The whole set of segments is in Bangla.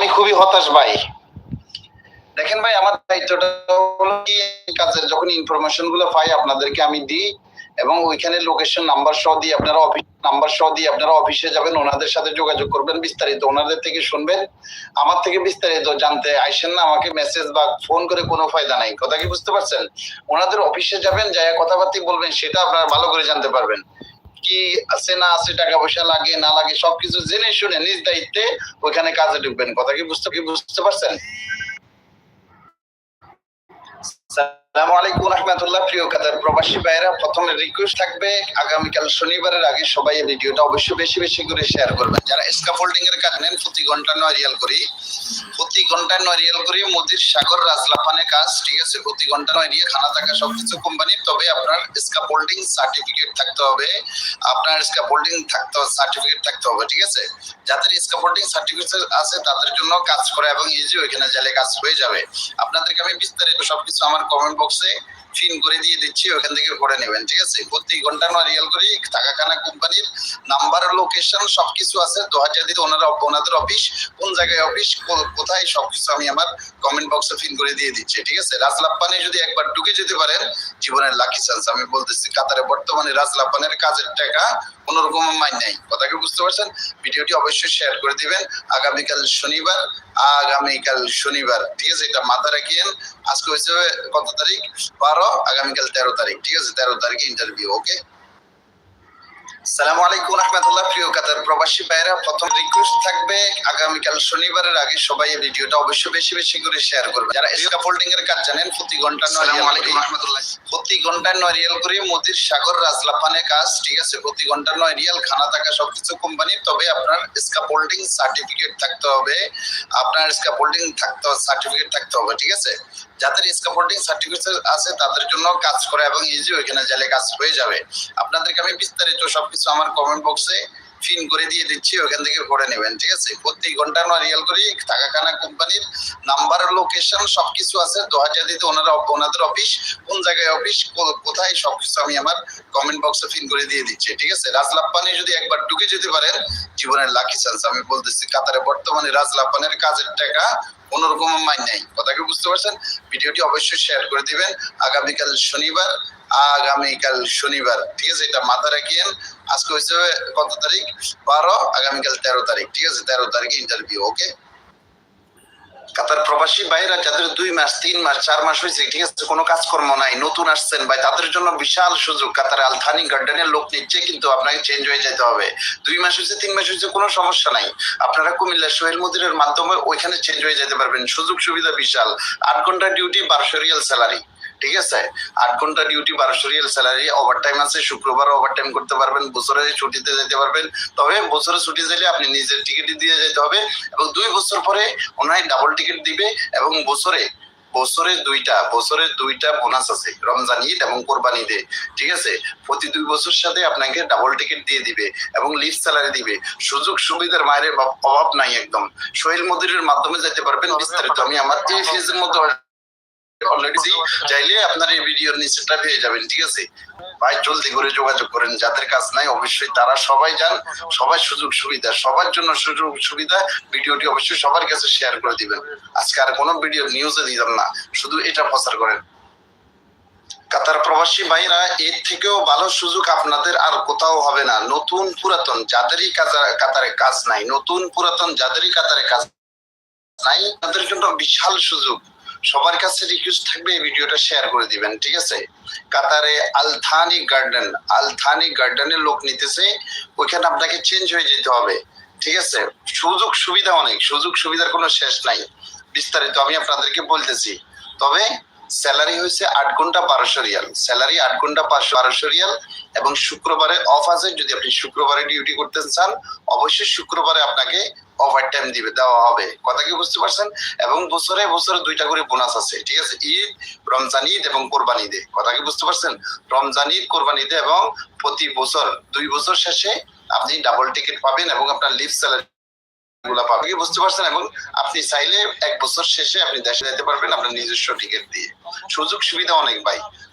আমি খুবই হতাশ ভাই। দেখেন ভাই, আমার দায়িত্বটা হলো কি কাজের যখন ইনফরমেশনগুলো পাই, আপনাদেরকে আমি দিই এবং ওইখানে লোকেশন নাম্বার সহ দিয়ে আপনারা অফিস নাম্বার সহ দিয়ে আপনারা অফিসে যাবেন, ওনাদের সাথে যোগাযোগ করবেন, বিস্তারিত ওনাদের থেকে শুনবেন। আমার থেকে বিস্তারিত জানতে আইসেন না, আমাকে মেসেজ বা ফোন করে কোনো ফায়দা নাই। কথা কি বুঝতে পারছেন? ওনাদের অফিসে যাবেন যাই কথাবার্তা বলবেন, সেটা আপনারা ভালো করে জানতে পারবেন। কি আছে না আছে, টাকা পয়সা লাগে, না লাগে, সবকিছু জেনে শুনে নিজ দায়িত্বে ওইখানে কাজে ঢুকবেন। কথা কি বুঝতে কি বুঝতে পারছেন? সালামু আলাইকুম রহমতুল্লাহ, প্রিয় প্রবাসী ভাইরা প্রথমে রিকোয়েস্ট থাকবে, আগামীকাল শনিবারের আগে সবাই এই ভিডিওটা অবশ্যই বেশি বেশি করে শেয়ার করবেন। যারা স্কাফোল্ডিং এর কাজ নেন, প্রতি ঘণ্টা নয় করি। প্রতি ঘন্টায় নয় করি মোদির সাগর রাজলাফানে কাজ, ঠিক আছে? প্রতি ঘণ্টা নয় খানা থাকা সবকিছু কোম্পানির তবে আপনার স্কাফোল্ডিং সার্টিফিকেট থাকতে হবে। আপনার স্কাফোল্ডিং থাকতে সার্টিফিকেট থাকতে হবে, ঠিক আছে? যাদের স্কাফোল্ডিং সার্টিফিকেট আছে, তাদের জন্য কাজ করা এবং ইজি ওইখানে কাজ হয়ে যাবে। আপনাদেরকে আমি বিস্তারিত সবকিছু আমার কমেন্ট বক্সে ফিন করে দিয়ে দিচ্ছি, ওখান থেকে করে নেবেন, ঠিক আছে? প্রতি ঘণ্টা নয় রিয়াল করি টাকাখানা কোম্পানির নাম্বার লোকেশন সবকিছু আছে। দু হাজার দিতে ওনারা, ওনাদের অফিস কোন জায়গায় অফিস কোথায়, সবকিছু আমি আমার কমেন্ট বক্সে ফিন করে দিয়ে দিচ্ছি, ঠিক আছে? রাজলাপ্পানে যদি একবার ঢুকে যেতে পারেন, জীবনের লাকি চান্স আমি বলতেছি, কাতারে বর্তমানে রাজলাপ্পানের কাজের টাকা কোন রকম মাইন নাই। কথাকে বুঝতে পারছেন? ভিডিওটি অবশ্যই শেয়ার করে দিবেন। আগামীকাল শনিবার আগামীকাল শনিবার, ঠিক আছে? এটা মাথা রাখিয়েন। আজকে হয়েছে কত তারিখ? বারো, আগামীকাল তেরো তারিখ, ঠিক আছে? তেরো তারিখে ইন্টারভিউ ওকে সালামু আলাইকুম রহমতুল্লাহ প্রিয় কাতার প্রবাসী ভাইরা প্রথম রিকোয়েস্ট থাকবে আগামীকাল শনিবারের আগে সবাই এই ভিডিওটা অবশ্যই বেশি বেশি করে শেয়ার করবে। যারা স্কাফোল্ডিং এর কাজ জানেন প্রতি ঘণ্টা নয় আলাইকুম রহমতুল্লাহ। প্রতি ঘন্টায় নয় রিয়াল করে মোদির সাগর রাজলাফানে কাজ ঠিক আছে? প্রতি ঘণ্টা নয় রিয়াল খানা থাকা সবকিছু কোম্পানির তবে আপনার স্কাফোল্ডিং সার্টিফিকেট থাকতে হবে। আপনার স্কাফোল্ডিং থাকতে সার্টিফিকেট থাকতে হবে ঠিক আছে? যাদের স্কাফোল্ডিং সার্টিফিকেট আছে তাদের জন্য কাজ করা এবং ইজি ওইখানে গেলে কাজ হয়ে যাবে। আপনাদেরকে আমি বিস্তারিত সবকিছু আমার কমেন্ট বক্সে ফিন করে দিয়ে দিচ্ছি, ওখান থেকে করে নেবেন, ঠিক আছে? প্রতি ঘণ্টা নয় রিয়াল করি টাকাখানা কোম্পানির নাম্বার লোকেশন সবকিছু আছে। দু হাজার দিতে ওনারা, ওনাদের অফিস কোন জায়গায় অফিস কোথায়, সবকিছু আমি আমার কমেন্ট বক্সে ফিন করে দিয়ে দিচ্ছি, ঠিক আছে? রাজলাপ্পানে যদি একবার ঢুকে যেতে পারেন, জীবনের লাকি চান্স আমি বলতেছি। কাতারে বর্তমানে রাজলাপ্পানের কাজের টাকা কোন রকম মাইন নাই। কথা কি বুঝতে পারছেন? ভিডিওটি অবশ্যই শেয়ার করে দিবেন। আগামীকাল শনিবার আগামীকাল শনিবার, ঠিক আছে? এটা মাথা রাখিয়েন। আজকে হয়েছে কত তারিখ? বারো, আগামীকাল তেরো তারিখ, ঠিক আছে? তেরো তারিখে ইন্টারভিউ ওকে কাতার প্রবাসী ভাইরা যাদের দুই মাস, তিন মাস, চার মাস হয়েছে, ঠিক আছে, কোনো কাজকর্ম নাই, নতুন আসছেন, ভাই, তাদের জন্য বিশাল সুযোগ। কাতার আলথানি গার্ডেনের লোক নিচ্ছে, কিন্তু আপনাকে চেঞ্জ হয়ে যেতে হবে। দুই মাস হয়েছে, তিন মাস হয়েছে, কোনো সমস্যা নাই। আপনারা কুমিল্লা সোহেল মুদিরের মাধ্যমে ওইখানে চেঞ্জ হয়ে যেতে পারবেন। সুযোগ সুবিধা বিশাল। আট ঘণ্টা ডিউটি বারোশো রিয়াল স্যালারি ঠিক আছে? আট ঘণ্টা ডিউটি বারোশো স্যালারি ওভার টাইম আছে, শুক্রবার ওভার টাইম করতে পারবেন, বছরে ছুটিতে যেতে পারবেন। তবে বছরে ছুটি চাইলে আপনি নিজের টিকিট দিয়ে যেতে হবে এবং দুই বছর পরে ওনায় ডাবল টিকিট দিবে এবং বছরে বছরে দুইটা বছরে দুইটা বোনাস আছে, রমজান, ঈদ এবং কোরবানি ঈদে, ঠিক আছে? প্রতি দুই বছর সাথে আপনাকে ডাবল টিকিট দিয়ে দিবে এবং লিভ স্যালারি দিবে। সুযোগ সুবিধার মায়ের অভাব নাই একদম। সোহেল মদিরের মাধ্যমে যেতে পারবেন বিস্তারিত। আমি আমার এই ফেজের মধ্যে অলরেডি চাইলে আপনার এই ভিডিওর নিচেটা পেয়ে যাবেন ঠিক আছে? ভাই জলদি করে যোগাযোগ করেন যাদের কাজ নাই অবশ্যই তারা সবাই যান সবাই সুযোগ সুবিধা সবার জন্য সুযোগ সুবিধা ভিডিওটি অবশ্যই সবার কাছে শেয়ার করে দিবেন। আজকে আর কোনো ভিডিও নিউজে দিতাম না শুধু এটা প্রচার করেন। কাতার প্রবাসী ভাইরা এর থেকেও ভালো সুযোগ আপনাদের আর কোথাও হবে না। নতুন পুরাতন যাদেরই কাতারে কাজ নাই নতুন পুরাতন যাদেরই কাতারে কাজ নাই তাদের জন্য বিশাল সুযোগ। সবার কাছে রিকোয়েস্ট থাকবে এই ভিডিওটা শেয়ার করে দিবেন, ঠিক আছে? কাতারে আলথানি গার্ডেন আলথানি গার্ডেনের লোক নিতেছে, ওইখানে আপনাকে চেঞ্জ হয়ে যেতে হবে, ঠিক আছে? সুযোগ সুবিধা অনেক, সুযোগ সুবিধার কোনো শেষ নাই, বিস্তারিত আমি আপনাদেরকে বলতেছি। তবে স্যালারি হয়েছে আট ঘণ্টা বারোশো রিয়াল। স্যালারি আট ঘণ্টা পাঁচশো বারোশো রিয়াল এবং শুক্রবারে অফ আছে। যদি আপনি শুক্রবারে ডিউটি করতে চান, অবশ্যই শুক্রবারে আপনাকে ওভার টাইম দিবে, দেওয়া হবে। কথা কি বুঝতে পারছেন? এবং বছরে বছরে দুইটা করে বোনাস আছে, ঠিক আছে? ঈদ, রমজান ঈদ এবং কোরবান ঈদে। কথা কি বুঝতে পারছেন? রমজান ঈদ, কোরবান ঈদে এবং প্রতি বছর, দুই বছর শেষে আপনি ডাবল টিকিট পাবেন এবং আপনার লিভ স্যালারি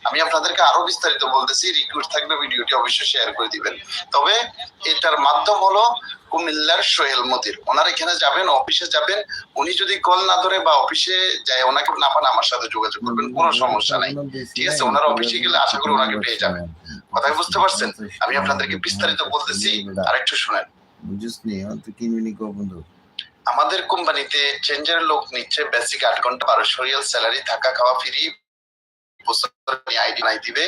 আমি আপনাদেরকে আরও বিস্তারিত বলতেছি থাকবে ভিডিওটি অবশ্যই শেয়ার করে দিবেন। তবে এটার মাধ্যম হলো কুমিল্লার সোহেল মতির। ওনার এখানে যাবেন অফিসে যাবেন। উনি যদি কল না ধরে বা অফিসে যায়, ওনাকে না পান, আমার সাথে যোগাযোগ করবেন, কোনো সমস্যা নাই। ঠিক আছে, ওনার অফিসে গেলে আশা করি ওনাকে পেয়ে যাবেন। কথা বুঝতে পারছেন? আমি আপনাদেরকে বিস্তারিত বলতেছি, আরেকটু শুনেন। বুঝিস নি? তো কিনবি কো বন্ধু? আমাদের কোম্পানিতে চেঞ্জের লোক নিচ্ছে বেসিক আট ঘণ্টা বারোশো স্যালারি থাকা খাওয়া ফ্রি বছর আইডি নাই দিবে।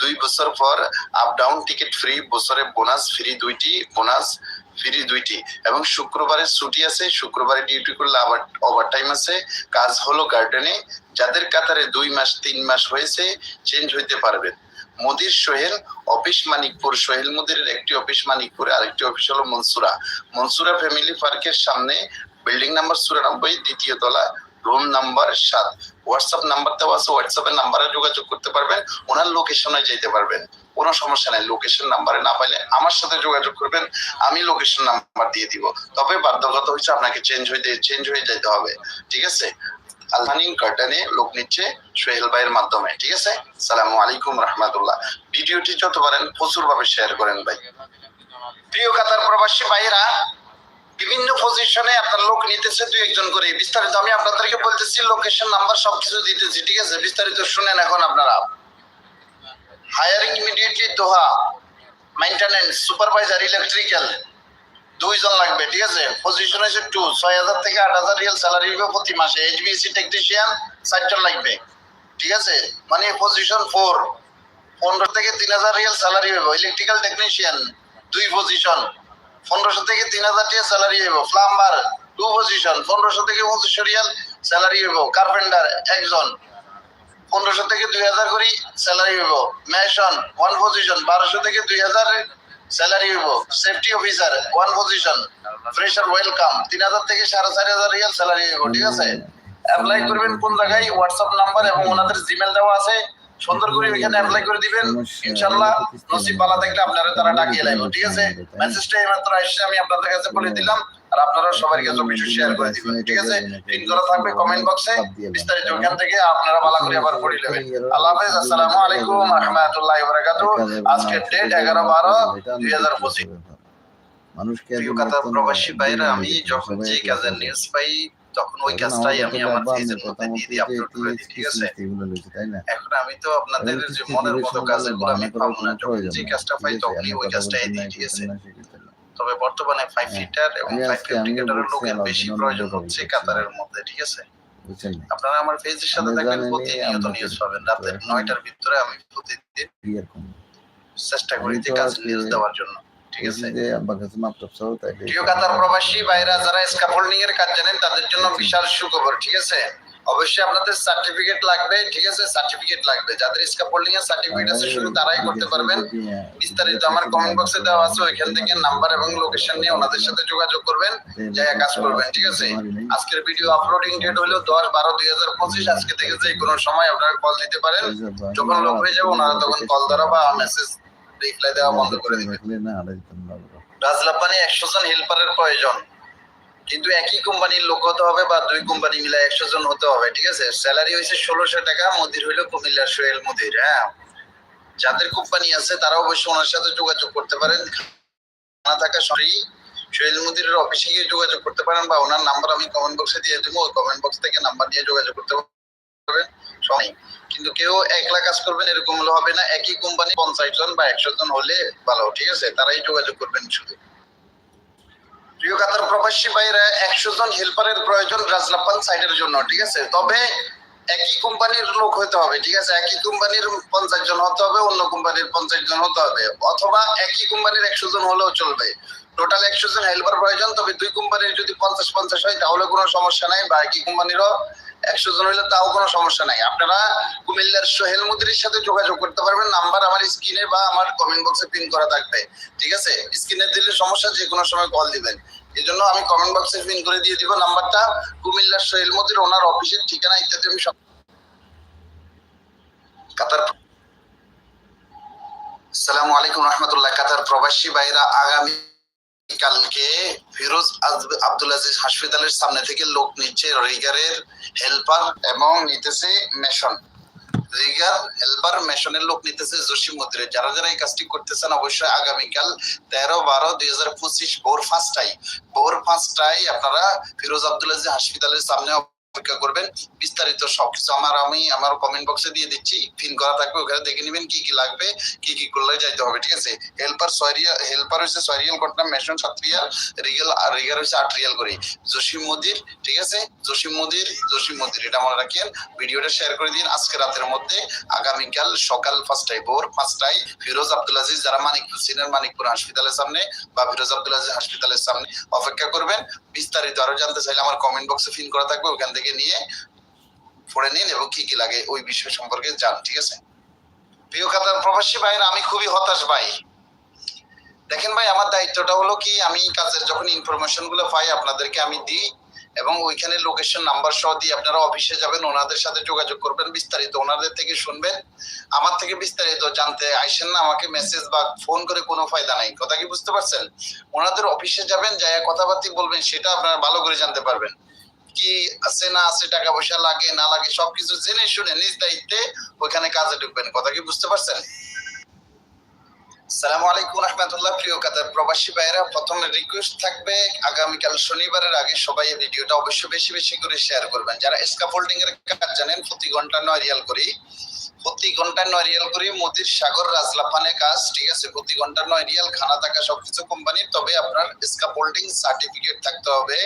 দুই বছর পর আপ ডাউন টিকিট ফ্রি বছরে বোনাস ফ্রি দুইটি বোনাস ফ্রি দুইটি। এবং শুক্রবারে ছুটি আছে, শুক্রবারে ডিউটি করলে আবার ওভার টাইম আছে। কাজ হলো গার্ডেনে যাদের কাতারে দুই মাস, তিন মাস হয়েছে চেঞ্জ হইতে পারবেন মোদির সোহেল অফিস মানিকপুর, সোহেল মোদির একটি অফিস মানিকপুরে, আরেকটি অফিস হলো মনসুরা। মনসুরা ফ্যামিলি পার্কের সামনে বিল্ডিং নাম্বার চুরানব্বই, দ্বিতীয় তলা রুম নাম্বার সাত। হোয়াটসঅ্যাপ নাম্বার দেওয়া আছে হোয়াটসঅ্যাপের নাম্বারে যোগাযোগ করতে পারবেন, ওনার লোকেশনে যেতে পারবেন। কোনো সমস্যা নাই লোকেশন নাম্বারে না পাইলে আমার সাথে যোগাযোগ করবেন, আমি লোকেশন নাম্বার দিয়ে দিব। তবে বাধ্যগত হয়েছে, আপনাকে চেঞ্জ হয়ে চেঞ্জ হয়ে যেতে হবে। ঠিক আছে? আলহানিন কার্টানে লোক নিচ্ছে সোহেল ভাইয়ের মাধ্যমে, ঠিক আছে? সালামু আলাইকুম রহমতুল্লাহ। ভিডিওটি যত পারেন প্রচুর ভাবে শেয়ার করেন ভাই। প্রিয় কাতার প্রবাসী ভাইয়েরা, বিভিন্ন পজিশনে আপনার লোক নিতেছে দুই একজন করে। বিস্তারিত আমি আপনাদেরকে বলতেছি লোকেশন নাম্বার সবকিছু দিতেছি, ঠিক আছে? বিস্তারিত শুনেন এখন আপনারা। Hiring immediately Doha maintenance supervisor electrical দুইজন লাগবে, ঠিক আছে? পজিশন হচ্ছে টু ছয় হাজার থেকে আট হাজার রিয়াল স্যালারি হবে প্রতি মাসে। এইচবিএসি টেকনিশিয়ান চারজন লাগবে, ঠিক আছে? মানে পজিশন ফোর পনেরো থেকে তিন হাজার রিয়াল স্যালারি হবে। ইলেকট্রিক্যাল টেকনিশিয়ান দুই পজিশন পনেরোশো থেকে তিন হাজার টাকা স্যালারি হইব প্লাম্বার টু পজিশন পনেরোশো থেকে পঁচিশশো রিয়াল স্যালারি হইব কার্পেন্টার একজন। পনেরোশো থেকে দুই হাজার করে স্যালারি হইব মেশন ওয়ান পজিশন বারোশো থেকে দুই হাজার স্যালারি হইব safety officer one position fresher welcome তিন হাজার থেকে সাড়ে চারি হাজার রিয়াল স্যালারি হইব ঠিক আছে? অ্যাপ্লাই করবেন কোন জায়গায় হোয়াটসঅ্যাপ নাম্বার এবং ওনাদের জিমেল দেওয়া আছে। সুন্দর করে ওইখানে অ্যাপ্লাই করে দিবেন। ইনশাল্লাহ নসিব বালা থাকলে আপনারা তারা ডাকিয়ে লাগবে ঠিক আছে? মেসেজটা এইমাত্র আসছে, আমি আপনাদের কাছে বলে দিলাম। আর আপনারা সবার কাছে কিছু শেয়ার করে দিবেন ঠিক আছে? পিন করা থাকবে কমেন্ট বক্সে বিস্তারিত ওখান থেকে আপনারা ভালো করে আবার পড়ে নেবেন। আল্লাহ হাফেজ আসসালামু আলাইকুম রহমতুল্লাহি বারাকাতু আজকে ডেট এগারো বারো দুই হাজার পঁচিশ। মানুষকে প্রবাসী ভাইরা আমি যখন যে কাজের নিউজ পাই তখন ওই কাজটাই আমি আমার পেজের মধ্যে দিয়ে দিয়ে আপলোড করে দিই ঠিক আছে? এখন আমি তো আপনাদের যে মনের মতো কাজগুলো আমি পাবো না যখন যে কাজটা পাই তখনই ওই কাজটাই দিই ঠিক আছে তবে বর্তমানে ফাইভ ফিটার এবং ফাইভ আজকে আমি লোকের বেশি প্রয়োজন হচ্ছে কাতারের মধ্যে ঠিক আছে? আপনারা আমার পেজের সাথে থাকবেন প্রতিনিয়ত নিউজ পাবেন। রাতের নয়টার ভিতরে আমি প্রতিদিন চেষ্টা করি যে কাজ নিউজ দেওয়ার জন্য ঠিক আছে? প্রিয় কাতার প্রবাসী ভাইরা যারা স্ক্যাফোল্ডিং এর কাজ জানেন তাদের জন্য বিশাল সুখবর ঠিক আছে? অবশ্যই আপনাদের সার্টিফিকেট লাগবে ঠিক আছে? সার্টিফিকেট লাগবে। যাদের স্ক্যাফোল্ডিং এর সার্টিফিকেট আছে শুধু তারাই করতে পারবেন। বিস্তারিত আমার কমেন্ট বক্সে দেওয়া আছে ওইখান থেকে নাম্বার এবং লোকেশন নিয়ে ওনাদের সাথে যোগাযোগ করবেন জায়গা কাজ করবেন ঠিক আছে? আজকের ভিডিও আপলোডিং ডেট হলো দশ বারো দুই হাজার পঁচিশ। আজকে থেকে যে কোনো সময় আপনারা কল দিতে পারেন। যখন লোক হয়ে যাবে ওনারা তখন কল ধরা বা মেসেজ রিপ্লাই দেওয়া বন্ধ করে দিবেন। না আড়াই দিতাম না একশো জন হেল্পারের প্রয়োজন। কিন্তু একই কোম্পানির লোক হতে হবে বা দুই কোম্পানি মিলে একশো জন হতে হবে, ঠিক আছে? স্যালারি হয়েছে ষোলোশো টাকা, মদির হইল কুমিল্লার সোহেল মুদির হ্যাঁ? যাদের কোম্পানি আছে, তারা অবশ্যই ওনার সাথে যোগাযোগ করতে পারেন। না থাকা সরি, সোহেল মুদিরের অফিসে গিয়ে যোগাযোগ করতে পারেন বা ওনার নাম্বার আমি কমেন্ট বক্সে দিয়ে দেবো, ওই কমেন্ট বক্স থেকে নাম্বার নিয়ে যোগাযোগ করতে পারবেন, সবাই। কিন্তু কেউ একলা কাজ করবেন এরকম হলে হবে না, একই কোম্পানি পঞ্চাশ জন বা একশো জন হলে ভালো, ঠিক আছে? তারাই যোগাযোগ করবেন শুধু। প্রিয় কাতার প্রবাসী ভাইরা একশো জন হেল্পারের প্রয়োজন রাজলাপান সাইডের জন্য, ঠিক আছে? তবে একই কোম্পানির লোক হতে হবে, ঠিক আছে? একই কোম্পানির পঞ্চাশ জন হতে হবে, অন্য কোম্পানির পঞ্চাশ জন হতে হবে। অথবা একই কোম্পানির একশো জন হলেও চলবে। টোটাল একশো জন হেল্পার প্রয়োজন, তবে দুই কোম্পানির যদি পঞ্চাশ পঞ্চাশ হয়, তাহলে কোনো সমস্যা নাই। বা একই কোম্পানিরও একশো জন হইলে তাও কোনো সমস্যা নাই। আপনারা কুমিল্লার সোহেল মুদির সাথে যোগাযোগ করতে পারবেন। নাম্বার আমার স্ক্রিনে বা আমার কমেন্ট বক্সে পিন করা থাকবে। ঠিক আছে? স্ক্রিনে দিলে সমস্যা যে কোনো সময় কল দিবেন। এই জন্য আমি কমেন্ট বক্সে পিন করে দিয়ে দিব। নাম্বারটা কুমিল্লার সোহেল মুদির, ওনার অফিসের ঠিকানা ইত্যাদি আমি সব কাতার আসসালামু আলাইকুম রহমতুল্লাহ। কাতার প্রবাসী ভাইরা আগামী কালকে ফিরোজ আব্দুল আজিজ হাসপাতালের সামনে থেকে লোক নিচ্ছে রিগারের হেল্পার এবং নিতেছে মেশন। রিগার, হেল্পার, মেশনের লোক নিতেছে জসিম মন্দিরে যারা যারা এই কাজটি করতেছেন অবশ্যই আগামীকাল তেরো বারো দুই হাজার পঁচিশ ভোর পাঁচটায়। ভোর পাঁচটায় আপনারা ফিরোজ আব্দুল আজিজ হাসপাতালের সামনে অপেক্ষা করবেন। বিস্তারিত সবকিছু আমার আমি আমার কমেন্ট বক্সে দিয়ে দিচ্ছি। পিন করা থাকবে, ওখানে দেখে নেবেন কি কি লাগবে, কি কি করলে যাইতে হবে, ঠিক আছে? হেল্পার সরিয়া হেল্পার হচ্ছে সরিয়াল ঘটনা মেশন সাত রিয়াল রিগেল আর রিগার হচ্ছে আট রিয়াল করে জসিম মোদির ঠিক আছে? জসিম মোদির জসিম মোদির এটা মনে রাখেন। ভিডিওটা শেয়ার করে দিন আজকে রাতের মধ্যে। আগামীকাল সকাল পাঁচটায় ভোর পাঁচটায় ফিরোজ আব্দুল আজিজ, যারা মানিকপুর, সিনিয়র মানিকপুর হাসপাতালের সামনে বা ফিরোজ আব্দুল আজিজ হাসপাতালের সামনে অপেক্ষা করবেন। বিস্তারিত আরও জানতে চাইলে আমার কমেন্ট বক্সে ফিন করা থাকবে, ওখান থেকে নিয়ে পড়ে নিন এবং কি কি লাগে ওই বিষয় সম্পর্কে জান, ঠিক আছে? প্রিয় খাতার প্রবাসী ভাইয়ের, আমি খুবই হতাশ ভাই। দেখেন ভাই, আমার দায়িত্বটা হলো কি, আমি কাজের যখন ইনফরমেশনগুলো পাই, আপনাদেরকে আমি দিই এবং ওইখানে লোকেশন নাম্বার সহ দিয়ে আপনারা অফিসে যাবেন, ওনাদের সাথে যোগাযোগ করবেন, বিস্তারিত ওনাদের থেকে শুনবেন। আমার থেকে বিস্তারিত জানতে আইসেন না, আমাকে মেসেজ বা ফোন করে কোনো ফায়দা নাই। কথা কি বুঝতে পারছেন? ওনাদের অফিসে যাবেন যাই কথাবার্তি বলবেন, সেটা আপনারা ভালো করে জানতে পারবেন। কি আছে, না আছে টাকা পয়সা লাগে, না লাগে, সবকিছু জেনে শুনে নিজ দায়িত্বে ওইখানে কাজে ঢুকবেন। কথা কি বুঝতে পারছেন? সালামু আলাইকুম রহমতুল্লাহ, প্রিয় কাতার প্রবাসী ভাইয়েরা, প্রথমে রিকোয়েস্ট থাকবে, আগামীকাল শনিবারের আগে সবাই এই ভিডিওটা অবশ্যই বেশি বেশি করে শেয়ার করবেন। যারা স্কাফোল্ডিং এর কাজ জানেন, প্রতি ঘণ্টা নয় রিয়াল করি প্রতি ঘণ্টা নয় রিয়াল করে, মতির সাগর রাজলাফানে কাজ, ঠিক আছে? প্রতি ঘণ্টা নয় রিয়াল, খানা থাকা সবকিছু কোম্পানির তবে আপনার স্কাপোল্ডিং সার্টিফিকেট থাকতে হবে।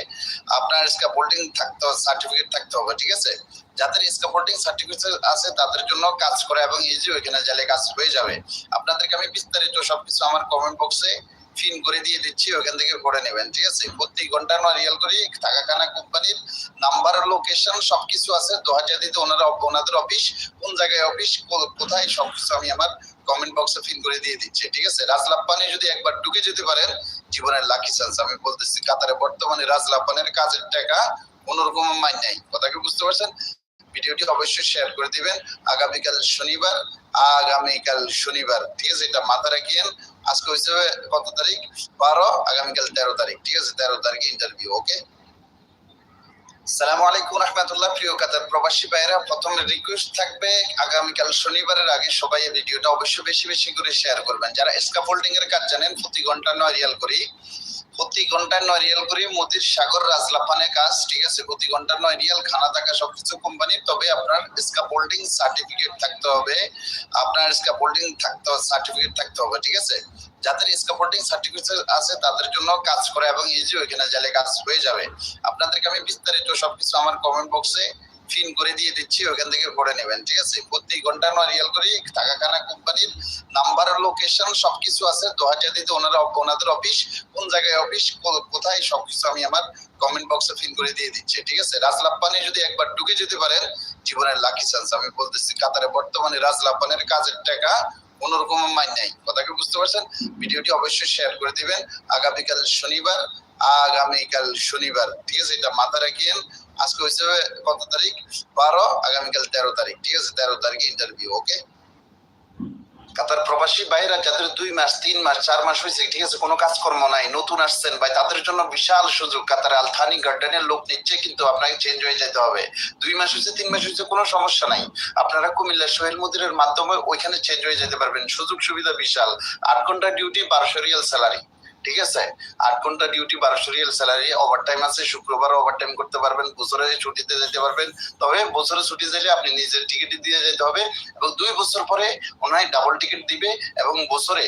আপনার স্কাপোল্ডিং থাকতে সার্টিফিকেট থাকতে হবে, ঠিক আছে? যাদের স্কাফোল্ডিং সার্টিফিকেট আছে, তাদের জন্য কাজ করে এবং ইজি ওইখানে গেলে কাজ হয়ে যাবে। আপনাদেরকে আমি বিস্তারিত সবকিছু আমার কমেন্ট বক্সে ফিন করে দিয়ে দিচ্ছি, ওখান থেকে করে নেবেন, ঠিক আছে? প্রতি ঘণ্টা নয় রিয়াল করি টাকা কানা কোম্পানির নাম্বার লোকেশন সবকিছু আছে। দোহাজা দিতে ওনারা, ওনাদের অফিস কোন জায়গায় অফিস কোথায়, সবকিছু আমি আমার কমেন্ট বক্সে ফিন করে দিয়ে দিচ্ছি, ঠিক আছে? রাজলাপ্পানে যদি একবার ঢুকে যেতে পারেন, জীবনের লাকি চান্স আমি বলতেছি, কাতারে বর্তমানে রাজলাপ্পানের কাজের টাকা কোনোরকম মাইন নাই। কথা কি বুঝতে পারছেন? ভিডিওটি অবশ্যই শেয়ার করে দিবেন। আগামীকাল শনিবার আগামীকাল শনিবার, ঠিক আছে? এটা মাথা রাখিয়েন। আজকে হয়েছে কত তারিখ? বারো, আগামীকাল তেরো তারিখ, ঠিক আছে? তেরো তারিখে ইন্টারভিউ ওকে সালামু আলাইকুম রহমতুল্লাহ, প্রিয় কাতার প্রবাসী ভাইয়েরা। প্রথমে রিকোয়েস্ট থাকবে, আগামীকাল শনিবারের আগে সবাই ভিডিওটা অবশ্যই বেশি বেশি করে শেয়ার করবেন। যারা স্কাফোল্ডিং এর কাজ জানেন, প্রতি ঘণ্টা নয় রিয়াল করি। প্রতি ঘন্টায় নয় রিয়াল করি মতির সাগর রাজলাফানে কাজ, ঠিক আছে? প্রতি ঘণ্টা নয় রিয়াল, খানা থাকা সবকিছু কোম্পানির তবে আপনার স্কাফোল্ডিং সার্টিফিকেট থাকতে হবে। আপনার স্কাফোল্ডিং থাকতে সার্টিফিকেট থাকতে হবে, ঠিক আছে? যাদের স্কাফোল্ডিং সার্টিফিকেট আছে, তাদের জন্য কাজ করে এবং ইজি ওইখানে গেলে কাজ হয়ে যাবে। আপনাদেরকে আমি বিস্তারিত সবকিছু আমার কমেন্ট বক্সে ফিন করে দিয়ে দিচ্ছি, ওখান থেকে করে নেবেন, ঠিক আছে? ঘণ্টা করি টাকা কানা কোম্পানির নাম্বার লোকেশন সবকিছু আছে ওনারা, ওনাদের অফিস কোন জায়গায় অফিস কোথায়, সবকিছু আমি আমার কমেন্ট বক্সে ফিন করে দিয়ে দিচ্ছি, ঠিক আছে? যদি একবার ঢুকে যেতে পারেন, জীবনের লাকি চান্স আমি বলতেছি, কাতারে বর্তমানে রাজলাপ্পানের কাজের টাকা কোনোরকম মাইন নাই। কথাকে বুঝতে পারছেন? ভিডিওটি অবশ্যই শেয়ার করে দিবেন। আগামীকাল শনিবার আগামীকাল শনিবার, ঠিক আছে? এটা মাথা রাখিয়েন আজকে হয়েছে কত তারিখ? বারো, আগামীকাল তেরো তারিখ, ঠিক আছে? তেরো তারিখে ইন্টারভিউ ওকে কাতার প্রবাসী বাইরা যাদের দুই মাস, তিন মাস, চার মাস হয়েছে ঠিক আছে? কোনো কাজকর্ম নাই, নতুন আসছেন ভাই, তাদের জন্য বিশাল সুযোগ। কাতার আলথানি গার্ডেনের লোক নিচ্ছে, কিন্তু আপনাকে চেঞ্জ হয়ে যেতে হবে। দুই মাস হয়েছে তিন মাস হয়েছে কোনো সমস্যা নাই। আপনারা কুমিল্লা সোহেল মুদিরের মাধ্যমে ওইখানে চেঞ্জ হয়ে যেতে পারবেন। সুযোগ সুবিধা বিশাল। আট ঘণ্টা ডিউটি বারোশো রিয়াল স্যালারি ঠিক আছে? আট ঘণ্টা ডিউটি বারোশো স্যালারি ওভার টাইম আছে, শুক্রবার ওভার টাইম করতে পারবেন, বছরে ছুটিতে যেতে পারবেন। তবে বছরে ছুটি চাইলে আপনি নিজের টিকিট দিয়ে যেতে হবে এবং দুই বছর পরে ওনায় ডাবল টিকিট দিবে এবং বছরে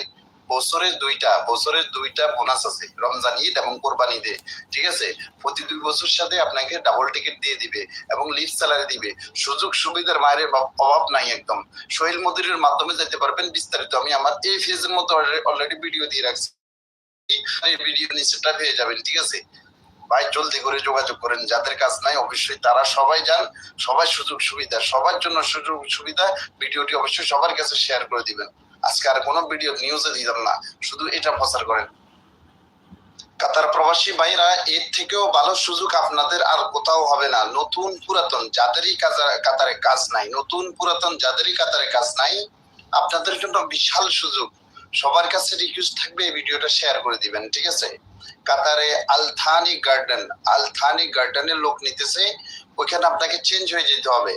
বছরে দুইটা বছরের দুইটা বোনাস আছে, রমজান, ঈদ এবং কোরবানি ঈদে। ঠিক আছে? প্রতি দুই বছর সাথে আপনাকে ডাবল টিকিট দিয়ে দিবে এবং লিভ স্যালারি দিবে। সুযোগ সুবিধার বাইরে অভাব নাই একদম। সোহেল মদিরের মাধ্যমে যেতে পারবেন, বিস্তারিত আমি আমার এই ফেজের মতো অলরেডি ভিডিও দিয়ে রাখছি। যাবেন, ঠিক আছে? ভাই, জলদি করে যোগাযোগ করেন, যাদের কাজ নাই, অবশ্যই তারা সবাই যান, সবাই সুযোগ সুবিধা, সবার জন্য সুযোগ সুবিধা, ভিডিওটি অবশ্যই সবার কাছে শেয়ার করে দিবেন। আজকে আর কোনো ভিডিও নিউজে দিলাম না, শুধু এটা প্রচার করেন। কাতার প্রবাসী ভাইরা, এর থেকেও ভালো সুযোগ আপনাদের আর কোথাও হবে না। নতুন পুরাতন, যাদেরই কাতারে কাজ নাই, নতুন পুরাতন, যাদেরই কাতারে কাজ নাই, আপনাদের জন্য বিশাল সুযোগ। সবার কাছে রিকোয়েস্ট থাকবে এই ভিডিওটা শেয়ার করে দিবেন, ঠিক আছে? কাতারে আলথানি গার্ডেন আলথানি গার্ডেনের লোক নিতেছে, ওইখানে আপনাকে চেঞ্জ হয়ে যেতে হবে,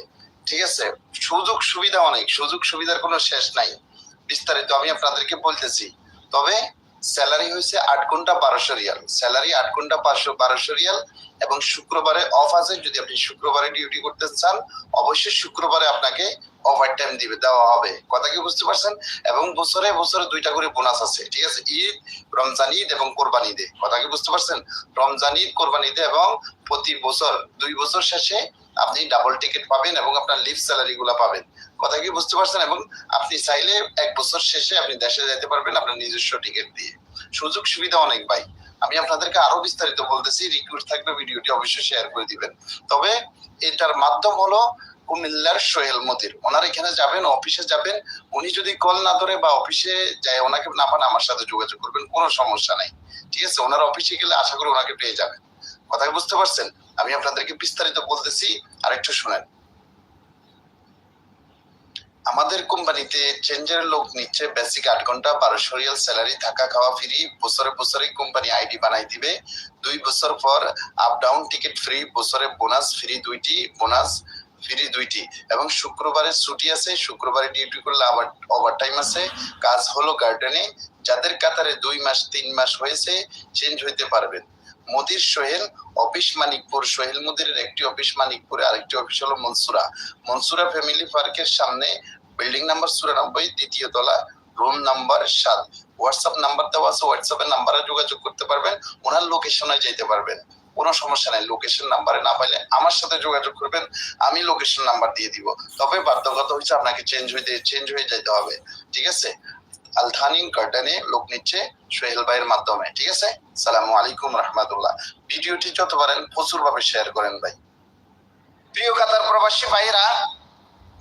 ঠিক আছে? সুযোগ সুবিধা অনেক, সুযোগ সুবিধার কোনো শেষ নাই। বিস্তারিত আমি আপনাদেরকে বলতেছি। তবে স্যালারি হয়েছে আট ঘণ্টা বারোশো রিয়াল। স্যালারি আট ঘণ্টা পাঁচশো বারোশো রিয়াল এবং শুক্রবারে অফ আছে, যদি আপনি শুক্রবারে ডিউটি করতে চান, অবশ্যই শুক্রবারে আপনাকে ওভার টাইম দিবে, দেওয়া হবে। কথা কি বুঝতে পারছেন? এবং বছরে বছরে দুইটা করে বোনাস আছে, ঠিক আছে? ঈদ, রমজান ঈদ এবং কোরবানি ঈদে। কথা কি বুঝতে পারছেন? রমজান ঈদ, কোরবানি ঈদে এবং প্রতি বছর, দুই বছর শেষে আপনি ডাবল টিকিট পাবেন এবং আপনার লিভ স্যালারি গুলা পাবেন। কথা কি বুঝতে পারছেন? এবং আপনি চাইলে এক বছর শেষে আপনি দেশে যেতে পারবেন আপনার নিজস্ব টিকিট দিয়ে। সুযোগ সুবিধা অনেক ভাই। আমি আপনাদেরকে আরও বিস্তারিত বলতেছি রিক্রুট থাকবে, ভিডিওটি অবশ্যই শেয়ার করে দিবেন। তবে এটার মাধ্যম হলো কুমিল্লার সোহেল মতির। ওনার এখানে যাবেন অফিসে যাবেন। উনি যদি কল না ধরে বা অফিসে যায়, ওনাকে না পান, আমার সাথে যোগাযোগ করবেন, কোনো সমস্যা নাই। ঠিক আছে? ওনার অফিসে গেলে আশা করি ওনাকে পেয়ে যাবেন। কথা বুঝতে পারছেন? আমি আপনাদেরকে বিস্তারিত বলতেছি আর একটু শুনেন। আমাদের কোম্পানিতে চেঞ্জের লোক নিচ্ছে বেসিক আট ঘণ্টা, বারোশো রিয়াল স্যালারি থাকা খাওয়া ফ্রি বছরে বছরে কোম্পানি আইডি বানাই দিবে। দুই বছর পর আপ ডাউন টিকিট ফ্রি বছরে বোনাস ফ্রি দুইটি বোনাস ফ্রি দুইটি। এবং শুক্রবারে ছুটি আছে, শুক্রবারে ডিউটি করলে আবার ওভার টাইম আছে। কাজ হলো গার্ডেনে যাদের কাতারে দুই মাস, তিন মাস হয়েছে চেঞ্জ হইতে পারবেন। মোদির সোহেল অফিস মানিকপুর, সোহেল মুদিরের একটি অফিস মানিকপুরে, আরেকটি অফিস হলো মনসুরা। মনসুরা ফ্যামিলি পার্কের সামনে বিল্ডিং নাম্বার চুরানব্বই, দ্বিতীয় তলা, রুম নাম্বার সাত। হোয়াটসঅ্যাপ নাম্বার দেওয়া আছে হোয়াটসঅ্যাপের নাম্বারে যোগাযোগ করতে পারবেন, ওনার লোকেশনে যেতে পারবেন। কোনো সমস্যা নাই, লোকেশন নাম্বারে না পাইলে আমার সাথে যোগাযোগ করবেন, আমি লোকেশন নাম্বার দিয়ে দিব। তবে বাধ্যগত হচ্ছে আপনাকে চেঞ্জ হইতে চেঞ্জ হয়ে যেতে হবে, ঠিক আছে? আলথানিং গার্ডেনে লোক নিচ্ছে সোহেল ভাইয়ের মাধ্যমে, ঠিক আছে? সালামু আলাইকুম রহমাতুল্লাহ। ভিডিওটি যত পারেন প্রচুর ভাবে শেয়ার করেন ভাই। প্রিয় কাতার প্রবাসী ভাইরা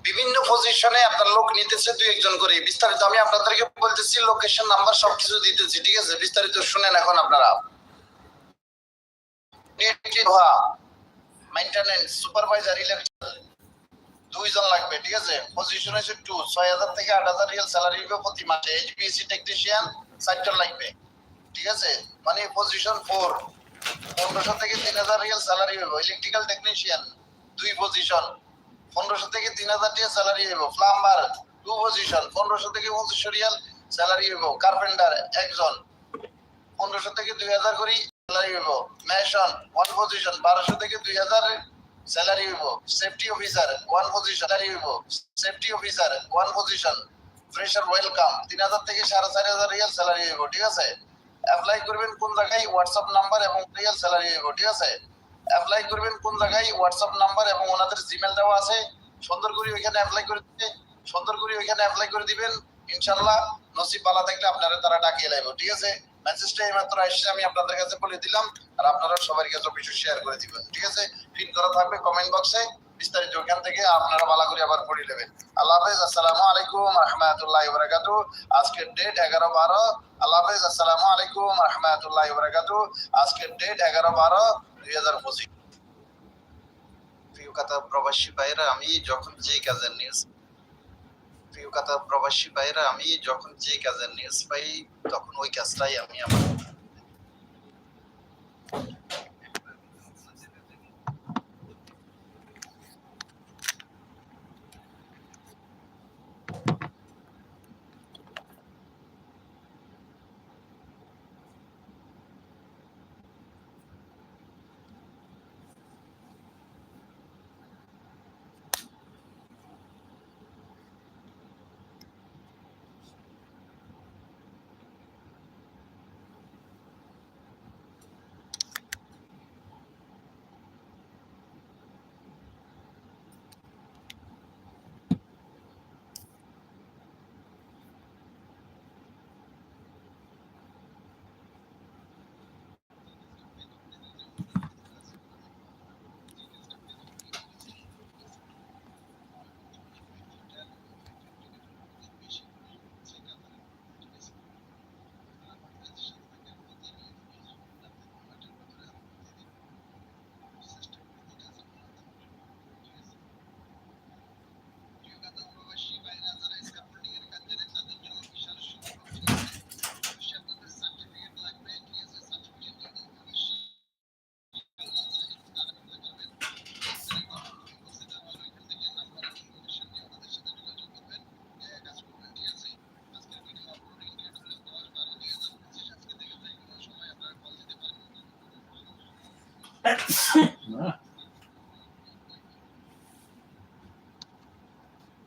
বিভিন্ন পজিশনে আপনার লোক নিতেছে দুই একজন করে বিস্তারিত আমি আপনাদেরকে বলতেছি লোকেশন নাম্বার সবকিছু দিতেছি, ঠিক আছে? বিস্তারিত শুনেন এখন আপনারা। মেইনটেনেন্স সুপারভাইজার ইলেকট্রিক্যাল দুইজন লাগবে, ঠিক আছে? পজিশন হচ্ছে টু ছয় হাজার থেকে আট হাজার রিয়াল স্যালারি হবে প্রতি মাসে। এইচপিএসসি টেকনিশিয়ান চারজন লাগবে, ঠিক আছে? মানে পজিশন ফোর পনেরোশো থেকে তিন হাজার রিয়াল স্যালারি হবে। ইলেকট্রিক্যাল টেকনিশিয়ান দুই পজিশন পনেরোশো থেকে তিন হাজার রিয়াল স্যালারি হবে। প্লাম্বার টু পজিশন পনেরোশো থেকে পঁচিশশো রিয়াল স্যালারি হবে। কার্পেন্টার একজন। পনেরোশো থেকে দুই হাজার করে স্যালারি হইব মেশন ওয়ান পজিশন বারোশো থেকে দুই হাজার স্যালারি হইব safety officer one position salary হইব safety officer one position fresher welcome তিন হাজার থেকে সাড়ে চার হাজার রিয়াল স্যালারি হইব, ঠিক আছে? অ্যাপ্লাই করবেন কোন জায়গায়? হোয়াটসঅ্যাপ নাম্বার এবং রিয়াল স্যালারি হইব, ঠিক আছে? অ্যাপ্লাই করবেন কোন জায়গায়? হোয়াটসঅ্যাপ নাম্বার এবং ওনাদের জিমেল দেওয়া আছে। সুন্দর করে ওইখানে অ্যাপ্লাই করে দিতে, সুন্দর করে ওইখানে অ্যাপ্লাই করে দিবেন। ইনশাল্লাহ নসিব বালা থাকলে আপনারা তারা ডাকিয়ে লাইব, ঠিক আছে? মেসেজটা এইমাত্র আসছে, আমি আপনাদের কাছে বলে দিলাম আর আপনারা সবার কাছে শেয়ার করে দিবেন, ঠিক আছে? করা থাকবে কমেন্ট বক্সে বিস্তারিত ওখান থেকে আপনারা ভালো করে আবার পড়ে নেবেন। আল্লাহ হাফেজ, আসসালামু আলাইকুম রহমাতুল্লাহ আজকের ডেট এগারো বারো। আল্লাহ হাফেজ, আসসালামু আলাইকুম রহমাতুল্লাহ আজকের ডেট এগারো বারো, দুই হাজার পঁচিশ। প্রিয় কথা প্রবাসী আমি যখন যে কাজের নিউজ প্রিয় কথা প্রবাসী ভাইরা আমি যখন যে কাজের নিউজ পাই, তখন ওই কাজটাই আমি আমার